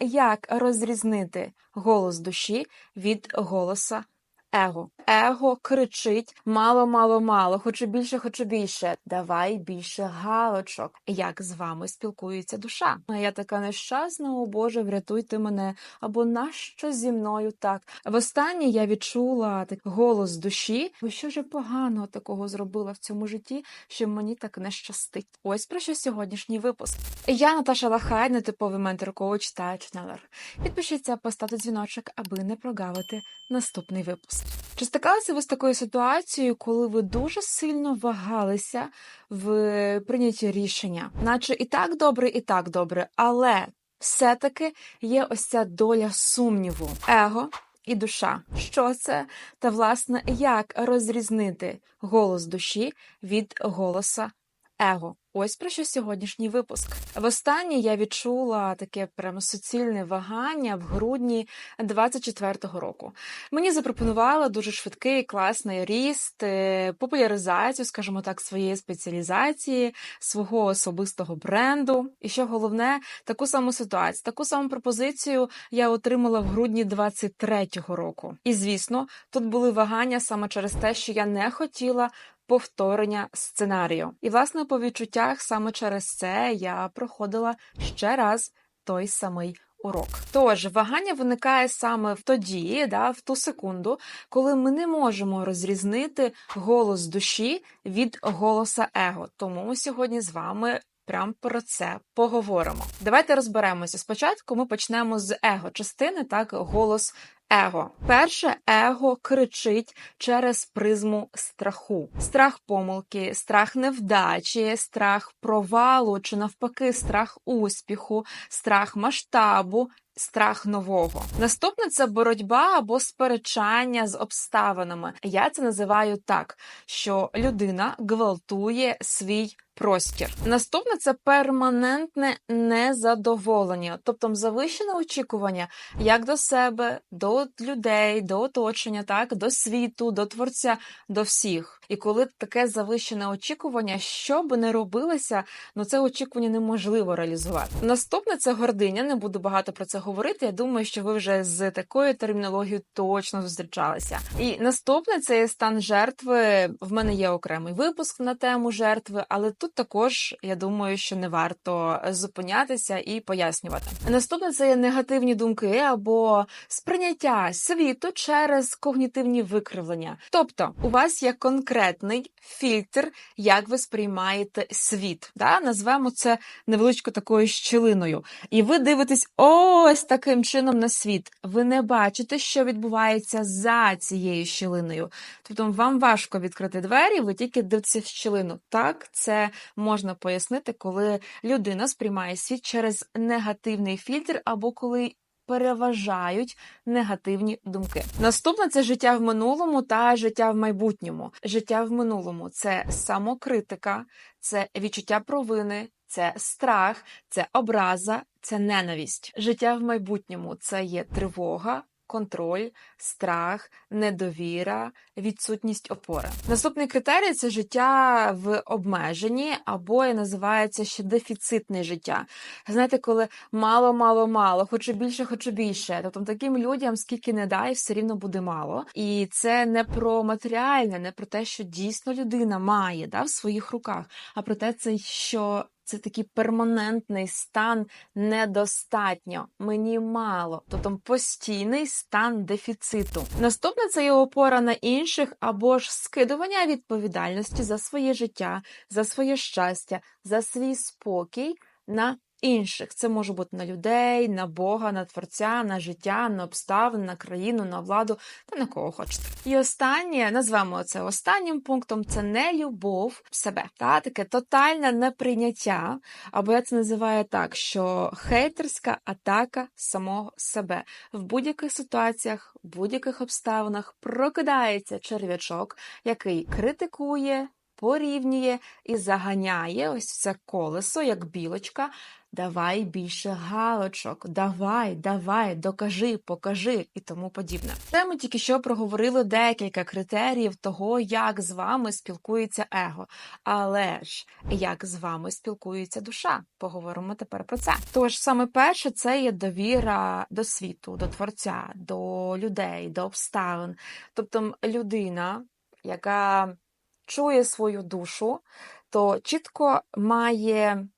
як розрізнити голос душі від голоса его. Его кричить мало, мало, мало, хочу більше, хочу більше. Давай більше галочок. Як з вами спілкується душа? А я така нещасна, о Боже, врятуйте мене. Або нащо зі мною так? Востаннє я відчула так голос душі. Бо що ж поганого такого зробила в цьому житті, що мені так не щастить? Ось про що сьогоднішній випуск. Я Наташа Лахай, нетиповий ментор коуч та ченелер. Підпишіться, поставте дзвіночок, аби не прогавити наступний випуск. Чи стикалися ви з такою ситуацією, коли ви дуже сильно вагалися в прийнятті рішення, наче і так добре, і так добре, але все-таки є ось ця доля сумніву, его і душа. Що це? Та власне, як розрізнити голос душі від голоса его? Ось про що сьогоднішній випуск. Востаннє я відчула таке прямо суцільне вагання в грудні 24-го року. Мені запропонували дуже швидкий класний ріст, е, популяризацію, скажімо так, своєї спеціалізації, свого особистого бренду. І що головне, таку саму ситуацію, таку саму пропозицію я отримала в грудні 23-го року. І звісно, тут були вагання саме через те, що я не хотіла повторення сценарію. І, власне, по відчуттях саме через це я проходила ще раз той самий. Урок. Тож вагання виникає саме в тоді, да, в ту секунду, коли ми не можемо розрізнити голос душі від голоса его. Тому ми сьогодні з вами прямо про це поговоримо. Давайте розберемося. Спочатку ми почнемо з его частини, так, голос Его. Перше его кричить через призму страху. Страх помилки, страх невдачі, страх провалу чи навпаки, страх успіху, страх масштабу. Страх нового. Наступне це боротьба або сперечання з обставинами. Я це називаю так, що людина гвалтує свій простір. Наступне це перманентне незадоволення, тобто завищене очікування як до себе, до людей, до оточення, так до світу, до творця, до всіх. І коли таке завищене очікування, що би не робилося, ну це очікування неможливо реалізувати. Наступне це гординя. Не буду багато про це говорити. Я думаю, що ви вже з такою термінологією точно зустрічалися. І наступне це є стан жертви. В мене є окремий випуск на тему жертви, але тут також я думаю, що не варто зупинятися і пояснювати. Наступне це є негативні думки або сприйняття світу через когнітивні викривлення. Тобто, у вас є конкретний фільтр, як ви сприймаєте світ. Да? Назвемо це невеличко такою щілиною. І ви дивитесь ось таким чином на світ. Ви не бачите, що відбувається за цією щілиною. Тобто вам важко відкрити двері, ви тільки дивитеся в щілину. Так, це можна пояснити, коли людина сприймає світ через негативний фільтр, або коли переважають негативні думки. Наступне це життя в минулому та життя в майбутньому. Життя в минулому це самокритика, це відчуття провини. Це страх, це образа, це ненависть. Життя в майбутньому це є тривога, контроль, страх, недовіра, відсутність опори. Наступний критерій це життя в обмеженні, або і називається ще дефіцитне життя. Знаєте, коли мало, мало, мало, хочу більше, хочу більше. Тобто таким людям, скільки не дай, все рівно буде мало. І це не про матеріальне, не про те, що дійсно людина має да, в своїх руках, а про те, це що це такий перманентний стан недостатньо, мені мало, тобто постійний стан дефіциту. Наступне це є опора на інших або ж скидування відповідальності за своє життя, за своє щастя, за свій спокій на інших. Це може бути на людей, на Бога, на творця, на життя, на обставини, на країну, на владу та на кого хочете. І останнє назвемо це останнім пунктом: це не любов в себе. Та таке тотальне неприйняття, або я це називаю так, що хейтерська атака самого себе в будь-яких ситуаціях, в будь-яких обставинах прокидається черв'ячок, який критикує порівнює і заганяє ось це колесо, як білочка. Давай більше галочок, давай, давай, докажи, покажи і тому подібне. Це ми тільки що проговорили декілька критеріїв того, як з вами спілкується его. Але ж як з вами спілкується душа? Поговоримо тепер про це. Тож саме перше, це є довіра до світу, до творця, до людей, до обставин. Тобто людина, яка чує свою душу, то чітко має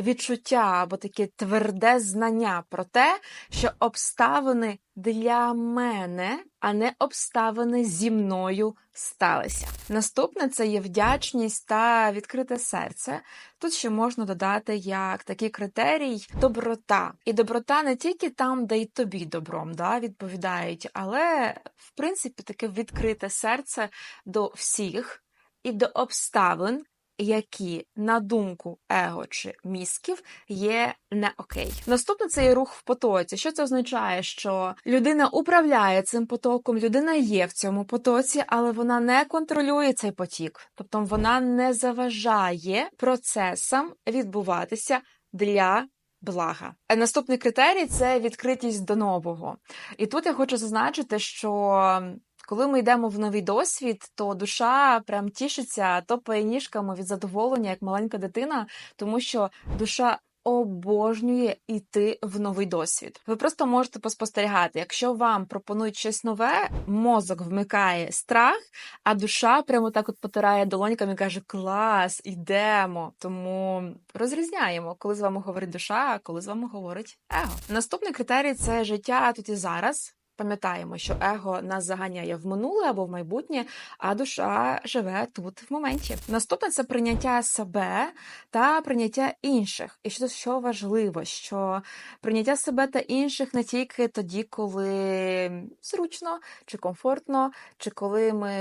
відчуття або таке тверде знання про те, що обставини для мене, а не обставини зі мною сталися. Наступне це є вдячність та відкрите серце. Тут ще можна додати як такий критерій доброта. І доброта не тільки там, де й тобі добром да, відповідають, але в принципі таке відкрите серце до всіх і до обставин, які, на думку его чи мізків, є не окей. Наступне це є рух в потоці. Що це означає? Що людина управляє цим потоком, людина є в цьому потоці, але вона не контролює цей потік, тобто вона не заважає процесам відбуватися для. Блага. Е, Наступний критерій це відкритість до нового. І тут я хочу зазначити, що коли ми йдемо в новий досвід, то душа прям тішиться топає ніжками від задоволення, як маленька дитина, тому що душа обожнює йти в новий досвід. Ви просто можете поспостерігати, якщо вам пропонують щось нове, мозок вмикає страх, а душа прямо так от потирає долоньками і каже: Клас, ідемо. Тому розрізняємо, коли з вами говорить душа, а коли з вами говорить его. Наступний критерій це життя тут і зараз. Пам'ятаємо, що его нас заганяє в минуле або в майбутнє, а душа живе тут в моменті. Наступне це прийняття себе та прийняття інших. І що, що важливо, що прийняття себе та інших не тільки тоді, коли зручно чи комфортно, чи коли ми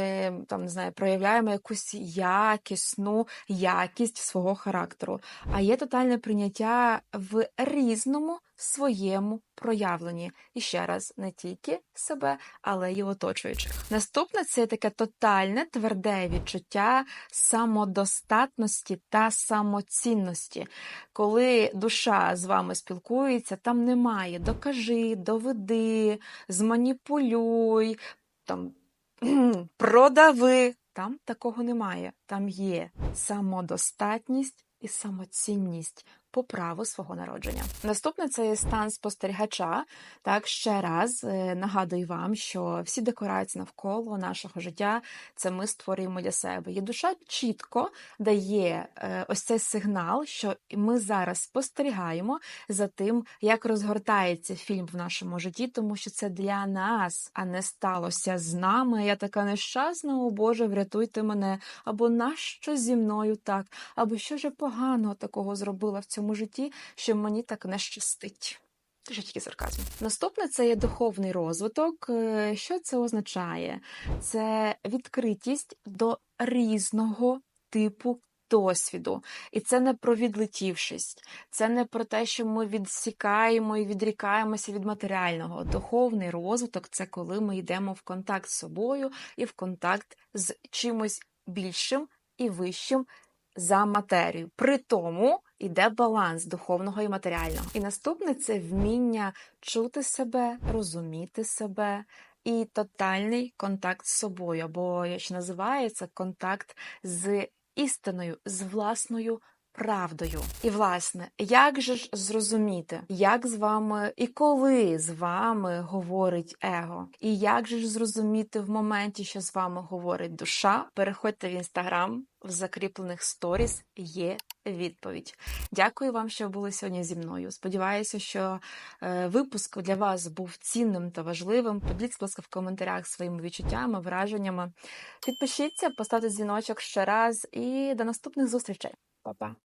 там не знаю, проявляємо якусь якісну якість свого характеру, а є тотальне прийняття в різному своєму проявленні. І ще раз, не тільки себе, але й оточуючих. Наступне це таке тотальне тверде відчуття самодостатності та самоцінності. Коли душа з вами спілкується, там немає докажи, доведи, зманіпулюй, там продави. Там такого немає. Там є самодостатність і самоцінність по праву свого народження. Наступне це є стан спостерігача. Так, ще раз е, нагадую вам, що всі декорації навколо нашого життя це ми створюємо для себе. І душа чітко дає е, ось цей сигнал, що ми зараз спостерігаємо за тим, як розгортається фільм в нашому житті, тому що це для нас, а не сталося з нами. Я така нещасна, о Боже, врятуйте мене, або нащо зі мною так, або що ж я поганого такого зробила в цьому житті, що мені так не щастить. Це тільки сарказм. Наступне це є духовний розвиток. Е, Що це означає? Це відкритість до різного типу досвіду. І це не про відлетівшість, це не про те, що ми відсікаємо і відрікаємося від матеріального. Духовний розвиток це коли ми йдемо в контакт з собою і в контакт з чимось більшим і вищим за матерію. При тому йде баланс духовного і матеріального. І наступне це вміння чути себе, розуміти себе. І тотальний контакт з собою, або як називається контакт з істиною, з власною правдою. І, власне, як же ж зрозуміти, як з вами і коли з вами говорить его? І як же ж зрозуміти в моменті, що з вами говорить душа? Переходьте в інстаграм, в закріплених сторіс є відповідь. Дякую вам, що були сьогодні зі мною. Сподіваюся, що е, випуск для вас був цінним та важливим. Поділіться, будь ласка, в коментарях своїми відчуттями, враженнями. Підпишіться, поставте дзвіночок ще раз і до наступних зустрічей. Па-па!